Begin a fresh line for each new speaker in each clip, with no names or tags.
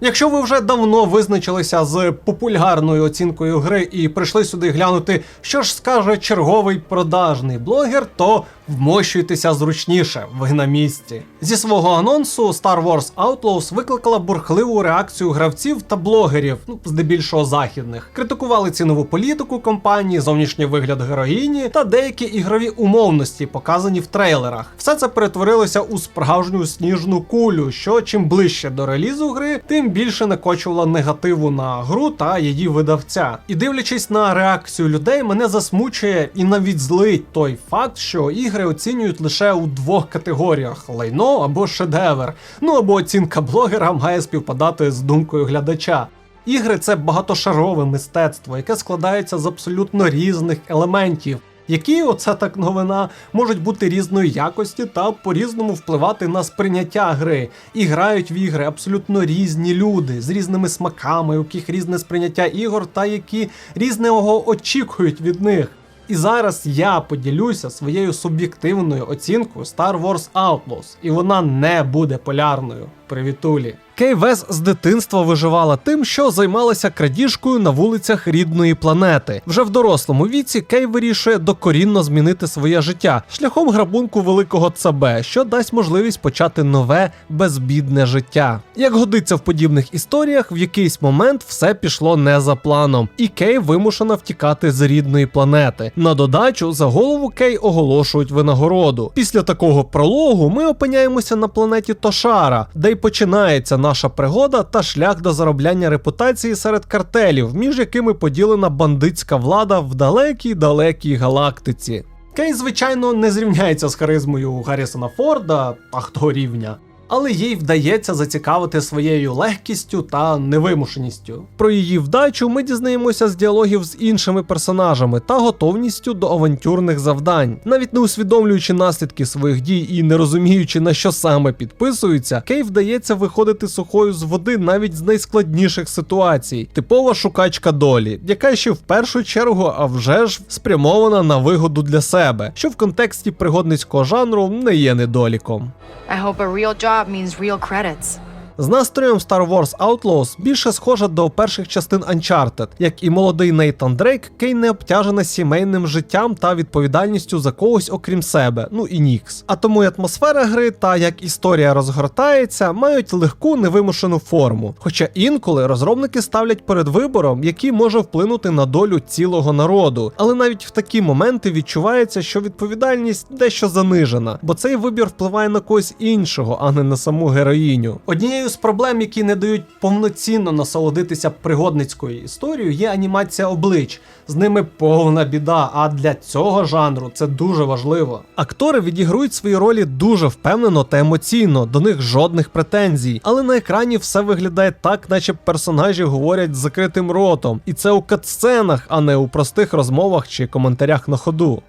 Якщо ви вже давно визначилися з популярною оцінкою гри і прийшли сюди глянути, що ж скаже черговий продажний блогер, то вмощуйтеся зручніше, ви на місці. Зі свого анонсу Star Wars Outlaws викликала бурхливу реакцію гравців та блогерів, ну здебільшого західних. Критикували цінову політику компанії, зовнішній вигляд героїні та деякі ігрові умовності, показані в трейлерах. Все це перетворилося у справжню сніжну кулю, що чим ближче до релізу гри, тим більше накочувала негативу на гру та її видавця. І дивлячись на реакцію людей, мене засмучує і навіть злить той факт, що ігри оцінюють лише у двох категоріях: лайно або шедевр. Ну або оцінка блогера має співпадати з думкою глядача. Ігри це багатошарове мистецтво, яке складається з абсолютно різних елементів. Які оце так новина можуть бути різної якості та по-різному впливати на сприйняття гри. І грають в ігри абсолютно різні люди з різними смаками, у яких різне сприйняття ігор, та які різного очікують від них. І зараз я поділюся своєю суб'єктивною оцінкою Star Wars Outlaws, і вона не буде полярною. Привітулі. Кей Вес з дитинства виживала тим, що займалася крадіжкою на вулицях рідної планети. Вже в дорослому віці Кей вирішує докорінно змінити своє життя шляхом грабунку великого ЦБ, що дасть можливість почати нове безбідне життя. Як годиться в подібних історіях, в якийсь момент все пішло не за планом, і Кей вимушена втікати з рідної планети. На додачу за голову Кей оголошують винагороду. Після такого прологу ми опиняємося на планеті Тошара, де й починається наша пригода та шлях до заробляння репутації серед картелів, між якими поділена бандитська влада в далекій далекій галактиці. Кей, звичайно, не зрівняється з харизмою Гаррісона Форда, а хто рівня. Але їй вдається зацікавити своєю легкістю та невимушеністю. Про її вдачу ми дізнаємося з діалогів з іншими персонажами та готовністю до авантюрних завдань. Навіть не усвідомлюючи наслідки своїх дій і не розуміючи на що саме підписуються, Кей вдається виходити сухою з води навіть з найскладніших ситуацій. Типова шукачка долі, яка ще в першу чергу, а вже ж спрямована на вигоду для себе, що в контексті пригодницького жанру не є недоліком.
I hope a real job means real credits.
З настроєм Star Wars Outlaws більше схожа до перших частин Uncharted. Як і молодий Нейтан Дрейк, Кей не обтяжена сімейним життям та відповідальністю за когось окрім себе, ну і Нікс. А тому і атмосфера гри та як історія розгортається, мають легку невимушену форму. Хоча інколи розробники ставлять перед вибором, який може вплинути на долю цілого народу. Але навіть в такі моменти відчувається, що відповідальність дещо занижена, бо цей вибір впливає на когось іншого, а не на саму героїню. Однією з проблем, які не дають повноцінно насолодитися пригодницькою історією, є анімація облич. З ними повна біда, а для цього жанру це дуже важливо. Актори відігрують свої ролі дуже впевнено та емоційно, до них жодних претензій. Але на екрані все виглядає так, наче персонажі говорять з закритим ротом. І це у катсценах, а не у простих розмовах чи коментарях на ходу.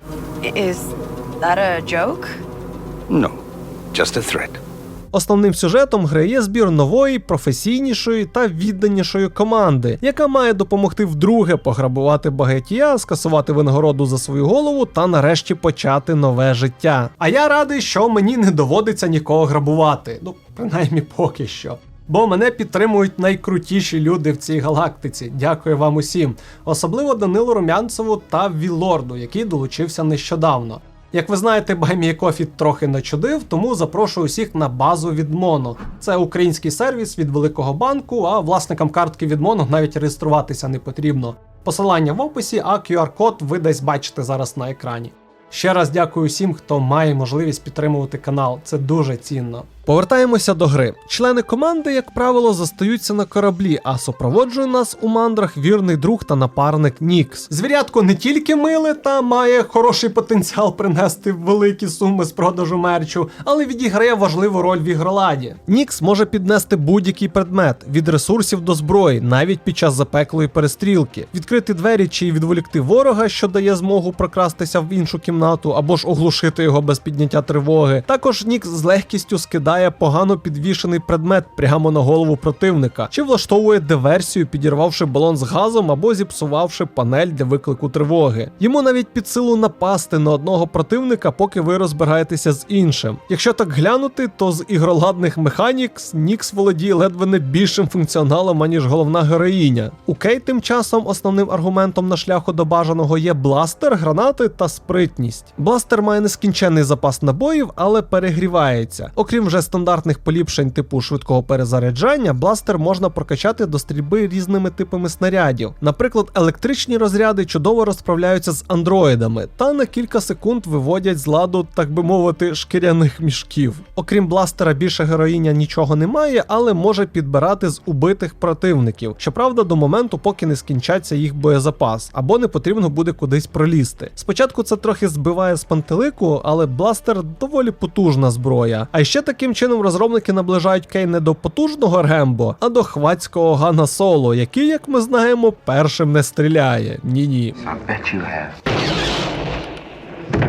Is that a joke?
No, just a threat.
Основним сюжетом гри є збір нової, професійнішої та відданішої команди, яка має допомогти вдруге пограбувати багатія, скасувати винагороду за свою голову та нарешті почати нове життя. А я радий, що мені не доводиться нікого грабувати. Ну, принаймні поки що. Бо мене підтримують найкрутіші люди в цій галактиці. Дякую вам усім. Особливо Данилу Румянцеву та Вілорду, який долучився нещодавно. Як ви знаєте, BuyMeACoffee трохи начудив, тому запрошую усіх на базу від Mono. Це український сервіс від великого банку, а власникам картки від Mono навіть реєструватися не потрібно. Посилання в описі, а QR-код ви десь бачите зараз на екрані. Ще раз дякую всім, хто має можливість підтримувати канал. Це дуже цінно. Повертаємося до гри. Члени команди, як правило, застаються на кораблі, а супроводжує нас у мандрах вірний друг та напарник Нікс. Звірятко не тільки миле та має хороший потенціал принести великі суми з продажу мерчу, але відіграє важливу роль в ігроладі. Нікс може піднести будь-який предмет від ресурсів до зброї, навіть під час запеклої перестрілки, відкрити двері чи відволікти ворога, що дає змогу прокрастися в іншу кімнату, або ж оглушити його без підняття тривоги. Також Нікс з легкістю скидає кидає погано підвішений предмет прямо на голову противника, чи влаштовує диверсію, підірвавши балон з газом або зіпсувавши панель для виклику тривоги. Йому навіть під силу напасти на одного противника, поки ви розбираєтеся з іншим. Якщо так глянути, то з ігроладних механікс Нікс володіє ледве не більшим функціоналом, аніж головна героїня. У Кей тим часом основним аргументом на шляху до бажаного є бластер, гранати та спритність. Бластер має нескінченний запас набоїв, але перегрівається. Окрім вже стандартних поліпшень типу швидкого перезаряджання, бластер можна прокачати до стрільби різними типами снарядів. Наприклад, електричні розряди чудово розправляються з андроїдами та на кілька секунд виводять з ладу, так би мовити, шкіряних мішків. Окрім бластера, більше героїня нічого не має, але може підбирати з убитих противників. Щоправда, до моменту, поки не скінчаться їх боєзапас, або не потрібно буде кудись пролізти. Спочатку це трохи збиває з пантелику, але бластер доволі потужна зброя. А ще таким чином розробники наближають Кей не до потужного Рембо, а до хвацького Гана Соло, який, як ми знаємо, першим не стріляє. Ні-ні.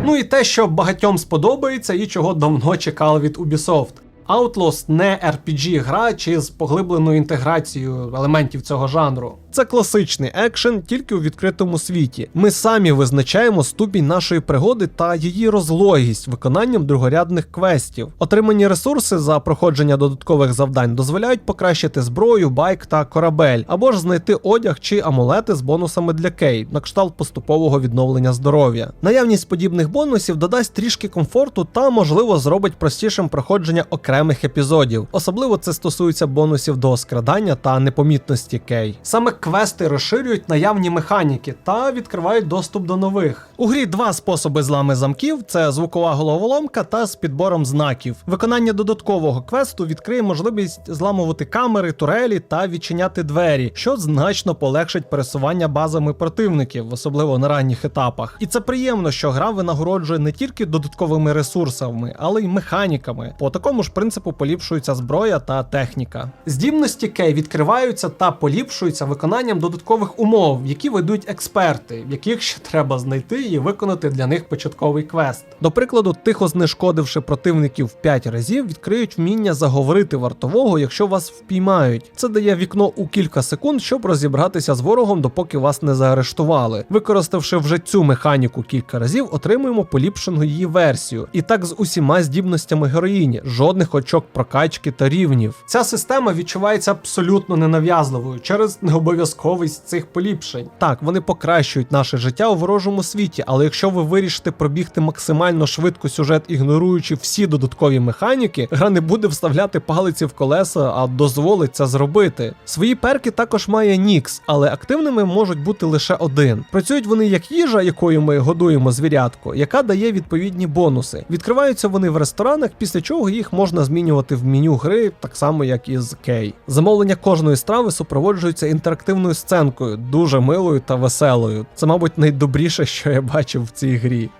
Ну і те, що багатьом сподобається і чого давно чекали від Ubisoft. Outlaws не RPG гра чи з поглибленою інтеграцією елементів цього жанру. Це класичний екшен тільки у відкритому світі. Ми самі визначаємо ступінь нашої пригоди та її розлогість виконанням другорядних квестів. Отримані ресурси за проходження додаткових завдань дозволяють покращити зброю, байк та корабель, або ж знайти одяг чи амулети з бонусами для кей, на кшталт поступового відновлення здоров'я. Наявність подібних бонусів додасть трішки комфорту та, можливо, зробить простішим проходження окремих епізодів. Особливо це стосується бонусів до скрадання та непомітності кей. Саме квести розширюють наявні механіки та відкривають доступ до нових. У грі два способи злами замків: це звукова головоломка та з підбором знаків. Виконання додаткового квесту відкриє можливість зламувати камери, турелі та відчиняти двері, що значно полегшить пересування базами противників, особливо на ранніх етапах. І це приємно, що гра винагороджує не тільки додатковими ресурсами, але й механіками. По такому ж принципу поліпшується зброя та техніка. Здібності Кей відкриваються та поліпшуються виконанням додаткових умов, які ведуть експерти, яких ще треба знайти і виконати для них початковий квест. До прикладу, тихо знешкодивши противників 5 разів, відкриють вміння заговорити вартового, якщо вас впіймають. Це дає вікно у кілька секунд, щоб розібратися з ворогом, допоки вас не заарештували. Використавши вже цю механіку кілька разів, отримуємо поліпшену її версію. І так з усіма здібностями героїні, жодних очок прокачки та рівнів. Ця система відчувається абсолютно ненав'язливою через необов'язковість цих поліпшень. Так, вони покращують наше життя у ворожому світі, але якщо ви вирішите пробігти максимально швидко сюжет, ігноруючи всі додаткові механіки, гра не буде вставляти палиці в колеса, а дозволить це зробити. Свої перки також має Нікс, але активними можуть бути лише один. Працюють вони як їжа, якою ми годуємо звірятку, яка дає відповідні бонуси. Відкриваються вони в ресторанах, після чого їх можна змінювати в меню гри, так само як і з Кей. Замовлення кожної страви супроводжується інтерактивною сценкою, дуже милою та веселою. Це, мабуть, найдобріше, що я бачив в цій грі.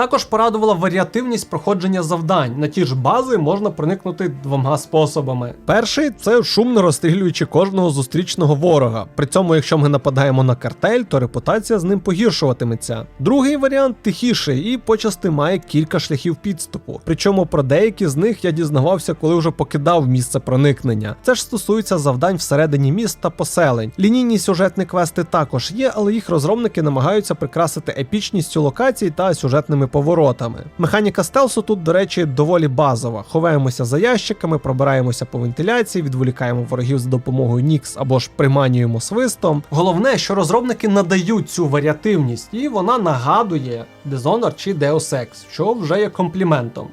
Також порадувала варіативність проходження завдань. На ті ж бази можна проникнути двома способами. Перший це шумно розстрілюючи кожного зустрічного ворога. При цьому, якщо ми нападаємо на картель, то репутація з ним погіршуватиметься. Другий варіант тихіший і почасти має кілька шляхів підступу. Причому про деякі з них я дізнавався, коли вже покидав місце проникнення. Це ж стосується завдань всередині міст та поселень. Лінійні сюжетні квести також є, але їх розробники намагаються прикрасити епічністю локацій та сюжетними поворотами. Механіка стелсу тут, до речі, доволі базова. Ховаємося за ящиками, пробираємося по вентиляції, відволікаємо ворогів за допомогою Нікс або ж приманюємо свистом. Головне, що розробники надають цю варіативність, і вона нагадує Dishonored чи Deus Ex, що вже є компліментом.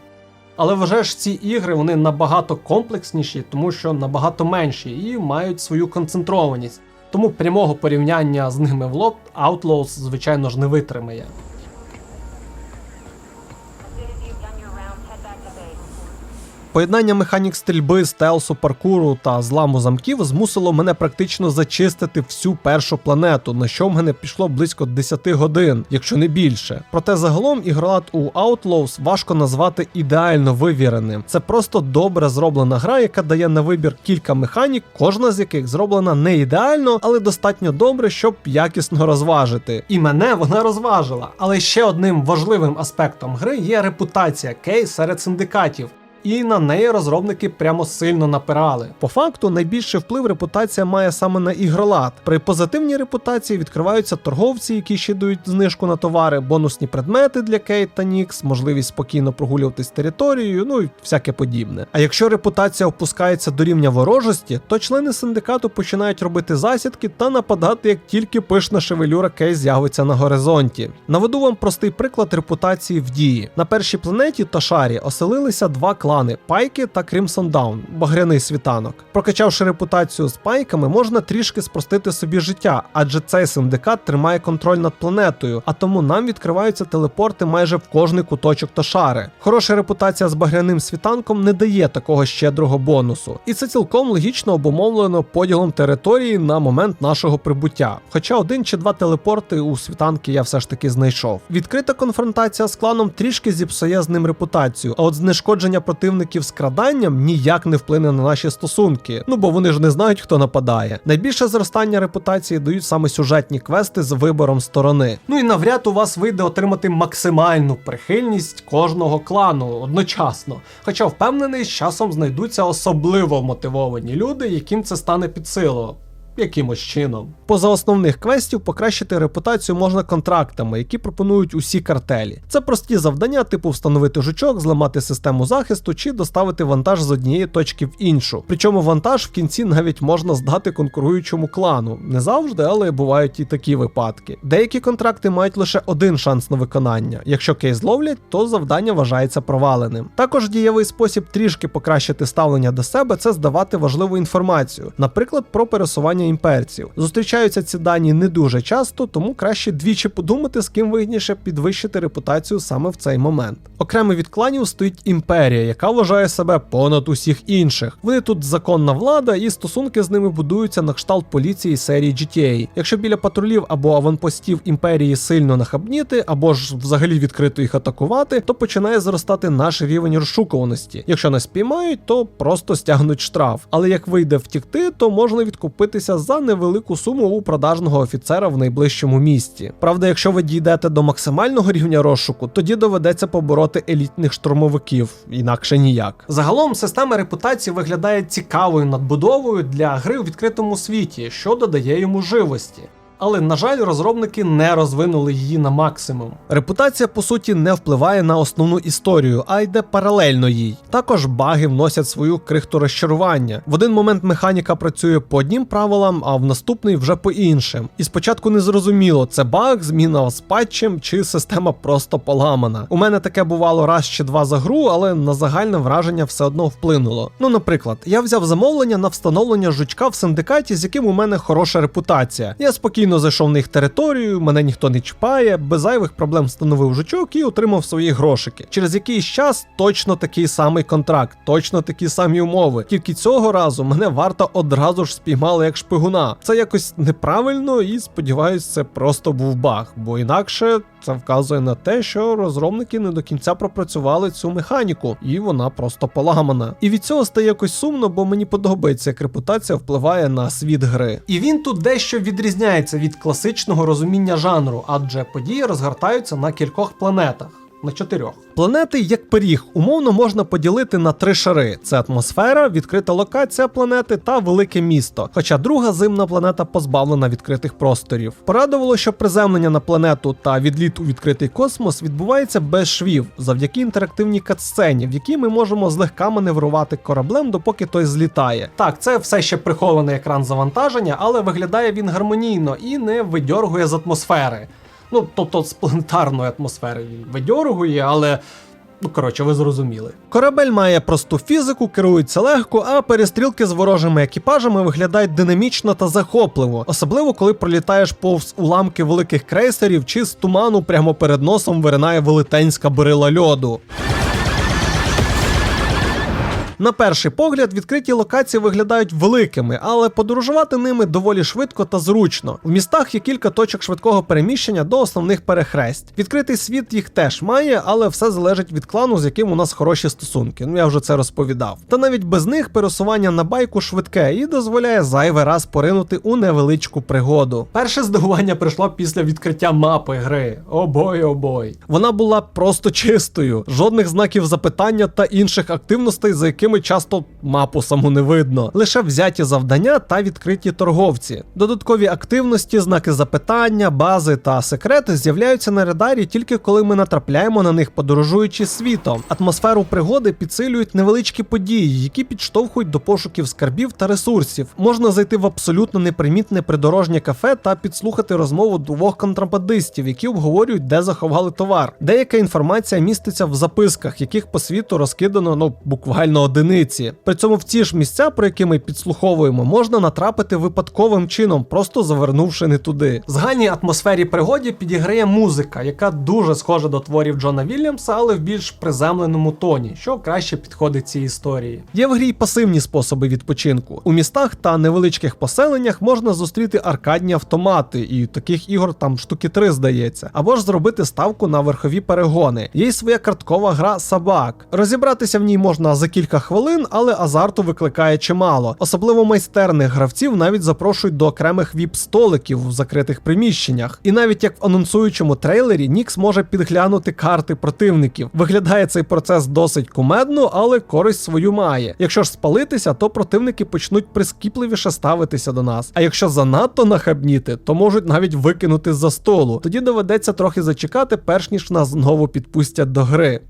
Але вже ж ці ігри вони набагато комплексніші, тому що набагато менші і мають свою концентрованість. Тому прямого порівняння з ними в лоб Outlaws, звичайно ж, не витримає. Поєднання механік стрільби, стелсу, паркуру та зламу замків змусило мене практично зачистити всю першу планету, на що в мене пішло близько 10 годин, якщо не більше. Проте загалом ігролад у Outlaws важко назвати ідеально вивіреним. Це просто добре зроблена гра, яка дає на вибір кілька механік, кожна з яких зроблена не ідеально, але достатньо добре, щоб якісно розважити. І мене вона розважила. Але ще одним важливим аспектом гри є репутація кейс серед синдикатів. І на неї розробники прямо сильно напирали. По факту найбільший вплив репутація має саме на ігролад. При позитивній репутації відкриваються торговці, які ще дають знижку на товари, бонусні предмети для Кейт та Нікс, можливість спокійно прогулюватись територією, ну і всяке подібне. А якщо репутація опускається до рівня ворожості, то члени синдикату починають робити засідки та нападати, як тільки пишна шевелюра Кейс з'явиться на горизонті. Наведу вам простий приклад репутації в дії. На першій планеті Ташарі оселилися два клани Пайки та Crimson Dawn, багряний світанок. Прокачавши репутацію з пайками, можна трішки спростити собі життя, адже цей синдикат тримає контроль над планетою, а тому нам відкриваються телепорти майже в кожний куточок Ташари. Хороша репутація з багряним світанком не дає такого щедрого бонусу, і це цілком логічно обумовлено поділом території на момент нашого прибуття. Хоча один чи два телепорти у світанки я все ж таки знайшов. Відкрита конфронтація з кланом трішки зіпсує з ним репутацію, а от знешкодження противників скраданням ніяк не вплине на наші стосунки. Ну бо вони ж не знають, хто нападає. Найбільше зростання репутації дають саме сюжетні квести з вибором сторони. Ну і навряд у вас вийде отримати максимальну прихильність кожного клану одночасно. Хоча впевнений, з часом знайдуться особливо мотивовані люди, яким це стане під силу. Якимось чином. Поза основних квестів покращити репутацію можна контрактами, які пропонують усі картелі. Це прості завдання, типу встановити жучок, зламати систему захисту чи доставити вантаж з однієї точки в іншу. Причому вантаж в кінці навіть можна здати конкуруючому клану. Не завжди, але бувають і такі випадки. Деякі контракти мають лише один шанс на виконання. Якщо кейс ловлять, то завдання вважається проваленим. Також дієвий спосіб трішки покращити ставлення до себе це здавати важливу інформацію, наприклад, про пересування імперців. Зустрічаються ці дані не дуже часто, тому краще двічі подумати, з ким вигідніше підвищити репутацію саме в цей момент. Окремо від кланів стоїть імперія, яка вважає себе понад усіх інших. Вони тут законна влада, і стосунки з ними будуються на кшталт поліції серії GTA. Якщо біля патрулів або аванпостів імперії сильно нахабніти, або ж взагалі відкрито їх атакувати, то починає зростати наш рівень розшукуваності. Якщо нас спіймають, то просто стягнуть штраф. Але як вийде втікти, то можна відкупитися за невелику суму у продажного офіцера в найближчому місті. Правда, якщо ви дійдете до максимального рівня розшуку, тоді доведеться побороти елітних штурмовиків, інакше ніяк. Загалом система репутації виглядає цікавою надбудовою для гри у відкритому світі, що додає йому живості. Але на жаль, розробники не розвинули її на максимум. Репутація по суті не впливає на основну історію, а йде паралельно їй. Також баги вносять свою крихту розчарування. В один момент механіка працює по однім правилам, а в наступний вже по іншим. І спочатку не зрозуміло, це баг, зміна з патчем чи система просто поламана. У мене таке бувало раз чи два за гру, але на загальне враження все одно вплинуло. Ну, наприклад, я взяв замовлення на встановлення жучка в синдикаті, з яким у мене хороша репутація. Я спокійно зайшов на їх територію, мене ніхто не чіпає, без зайвих проблем встановив жучок і отримав свої грошики. Через якийсь час точно такий самий контракт, точно такі самі умови. Тільки цього разу мене варта одразу ж спіймала як шпигуна. Це якось неправильно і сподіваюсь, це просто був баг, бо інакше це вказує на те, що розробники не до кінця пропрацювали цю механіку, і вона просто поламана. І від цього стає якось сумно, бо мені подобається, як репутація впливає на світ гри. І він тут дещо відрізняється від класичного розуміння жанру, адже події розгортаються на кількох планетах. На чотирьох планети як пиріг умовно можна поділити на три шари: це атмосфера, відкрита локація планети та велике місто. Хоча друга зимна планета позбавлена відкритих просторів. Порадувало, що приземлення на планету та відліт у відкритий космос відбувається без швів завдяки інтерактивній катсцені, в якій ми можемо злегка маневрувати кораблем, допоки той злітає. Так, це все ще прихований екран завантаження, але виглядає він гармонійно і не видьоргує з атмосфери. Ну, тобто з планетарної атмосфери видьоргує, але. Ну, коротше, ви зрозуміли. Корабель має просту фізику, керується легко, а перестрілки з ворожими екіпажами виглядають динамічно та захопливо, особливо коли пролітаєш повз уламки великих крейсерів чи з туману прямо перед носом виринає велетенська бурила льоду. На перший погляд, відкриті локації виглядають великими, але подорожувати ними доволі швидко та зручно. В містах є кілька точок швидкого переміщення до основних перехресть. Відкритий світ їх теж має, але все залежить від клану, з яким у нас хороші стосунки. Ну я вже це розповідав. Та навіть без них пересування на байку швидке і дозволяє зайвий раз поринути у невеличку пригоду. Перше здивування прийшло після відкриття мапи гри. Обой, обой. Вона була просто чистою, жодних знаків запитання та інших активностей, за якими часто мапу саму не видно. Лише взяті завдання та відкриті торговці. Додаткові активності, знаки запитання, бази та секрети з'являються на радарі тільки коли ми натрапляємо на них, подорожуючи світом. Атмосферу пригоди підсилюють невеличкі події, які підштовхують до пошуків скарбів та ресурсів. Можна зайти в абсолютно непримітне придорожнє кафе та підслухати розмову двох контрабандистів, які обговорюють, де заховали товар. Деяка інформація міститься в записках, яких по світу розкидано ну буквально одиниці. При цьому в ці ж місця, про які ми підслуховуємо, можна натрапити випадковим чином, просто завернувши не туди. Зганій атмосфері пригоді підіграє музика, яка дуже схожа до творів Джона Вільямса, але в більш приземленому тоні, що краще підходить цій історії. Є в грі пасивні способи відпочинку. У містах та невеличких поселеннях можна зустріти аркадні автомати, і таких ігор там штуки три здається, або ж зробити ставку на верхові перегони. Є й своя карткова гра Сабак. Розібратися в ній можна за кілька хвилин, але азарту викликає чимало. Особливо майстерних гравців навіть запрошують до окремих віп-столиків в закритих приміщеннях. І навіть як в анонсуючому трейлері Нікс може підглянути карти противників. Виглядає цей процес досить кумедно, але користь свою має. Якщо ж спалитися, то противники почнуть прискіпливіше ставитися до нас. А якщо занадто нахабніти, то можуть навіть викинути з-за столу. Тоді доведеться трохи зачекати, перш ніж нас знову підпустять до гри.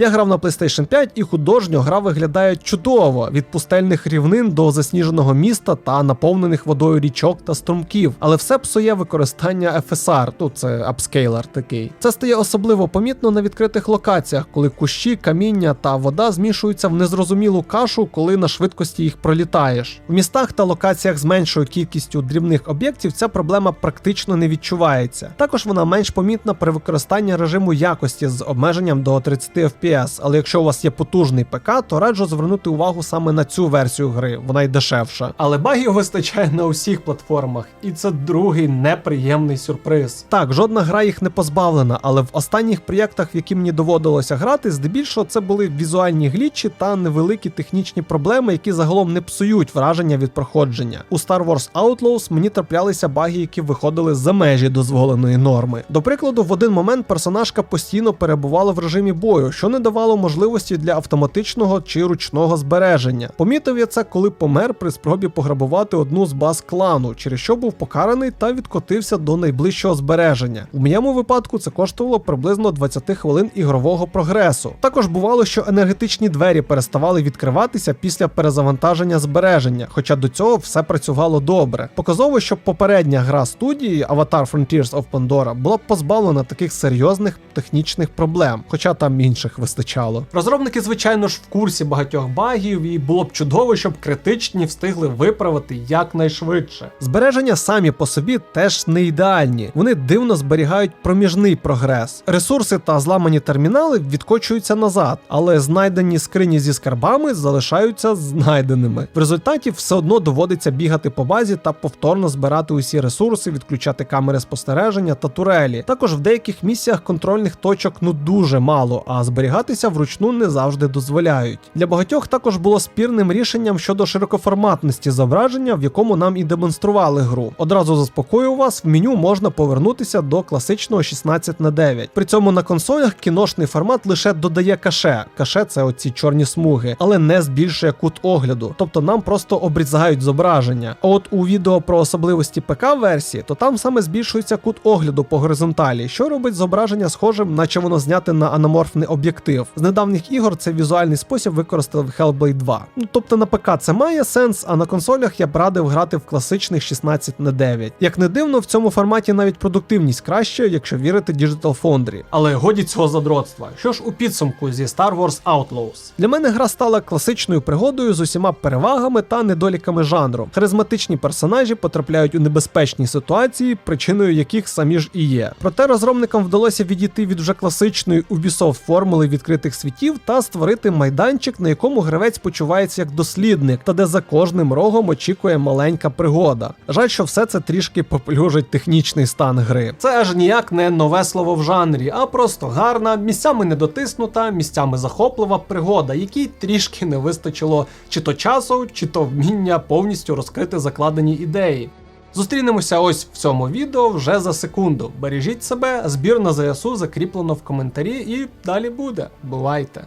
Я грав на PlayStation 5 і художньо гра виглядає чудово від пустельних рівнин до засніженого міста та наповнених водою річок та струмків. Але все псує використання FSR, тут це апскейлер такий. Це стає особливо помітно на відкритих локаціях, коли кущі, каміння та вода змішуються в незрозумілу кашу, коли на швидкості їх пролітаєш. В містах та локаціях з меншою кількістю дрібних об'єктів ця проблема практично не відчувається. Також вона менш помітна при використанні режиму якості з обмеженням до 30 FPS. Але якщо у вас є потужний ПК, то раджу звернути увагу саме на цю версію гри, вона й дешевша. Але багів вистачає на усіх платформах, і це другий неприємний сюрприз. Так, жодна гра їх не позбавлена, але в останніх проєктах, в які мені доводилося грати, здебільшого це були візуальні глічі та невеликі технічні проблеми, які загалом не псують враження від проходження. У Star Wars Outlaws мені траплялися баги, які виходили за межі дозволеної норми. До прикладу, в один момент персонажка постійно перебувала в режимі бою, що не давало можливості для автоматичного чи ручного збереження. Помітив я це, коли помер при спробі пограбувати одну з баз клану, через що був покараний та відкотився до найближчого збереження. У моєму випадку це коштувало приблизно 20 хвилин ігрового прогресу. Також бувало, що енергетичні двері переставали відкриватися після перезавантаження збереження, хоча до цього все працювало добре. Показово, що попередня гра студії Avatar Frontiers of Pandora була позбавлена таких серйозних технічних проблем, хоча там інших вистачало. Розробники, звичайно ж, в курсі багатьох багів, і було б чудово, щоб критичні встигли виправити якнайшвидше. Збереження самі по собі теж не ідеальні. Вони дивно зберігають проміжний прогрес. Ресурси та зламані термінали відкочуються назад, але знайдені скрині зі скарбами залишаються знайденими. В результаті все одно доводиться бігати по базі та повторно збирати усі ресурси, відключати камери спостереження та турелі. Також в деяких місіях контрольних точок ну дуже мало, а зберігатися вручну не завжди дозволяють. Для багатьох також було спірним рішенням щодо широкоформатності зображення, в якому нам і демонстрували гру. Одразу заспокою вас, в меню можна повернутися до класичного 16 на 9. При цьому на консолях кіношний формат лише додає каше. Каше це оці чорні смуги, але не збільшує кут огляду. Тобто нам просто обрізають зображення. А от у відео про особливості ПК-версії, то там саме збільшується кут огляду по горизонталі, що робить зображення схожим, наче воно зняте на аноморфний об'єктив. Детектив. З недавніх ігор цей візуальний спосіб використали в Hellblade 2. Ну тобто на ПК це має сенс, а на консолях я б радив грати в класичних 16 на 9. Як не дивно, в цьому форматі навіть продуктивність краще, якщо вірити Digital Foundry. Але годі цього задротства. Що ж у підсумку зі Star Wars Outlaws? Для мене гра стала класичною пригодою з усіма перевагами та недоліками жанру. Харизматичні персонажі потрапляють у небезпечні ситуації, причиною яких самі ж і є. Проте розробникам вдалося відійти від вже класичної Ubisoft формули відкритих світів та створити майданчик, на якому гравець почувається як дослідник, та де за кожним рогом очікує маленька пригода. Жаль, що все це трішки поплюжить технічний стан гри. Це аж ніяк не нове слово в жанрі, а просто гарна, місцями недотиснута, місцями захоплива пригода, якій трішки не вистачило чи то часу, чи то вміння повністю розкрити закладені ідеї. Зустрінемося ось в цьому відео вже за секунду. Бережіть себе, збір на ЗСУ закріплено в коментарі і далі буде. Бувайте!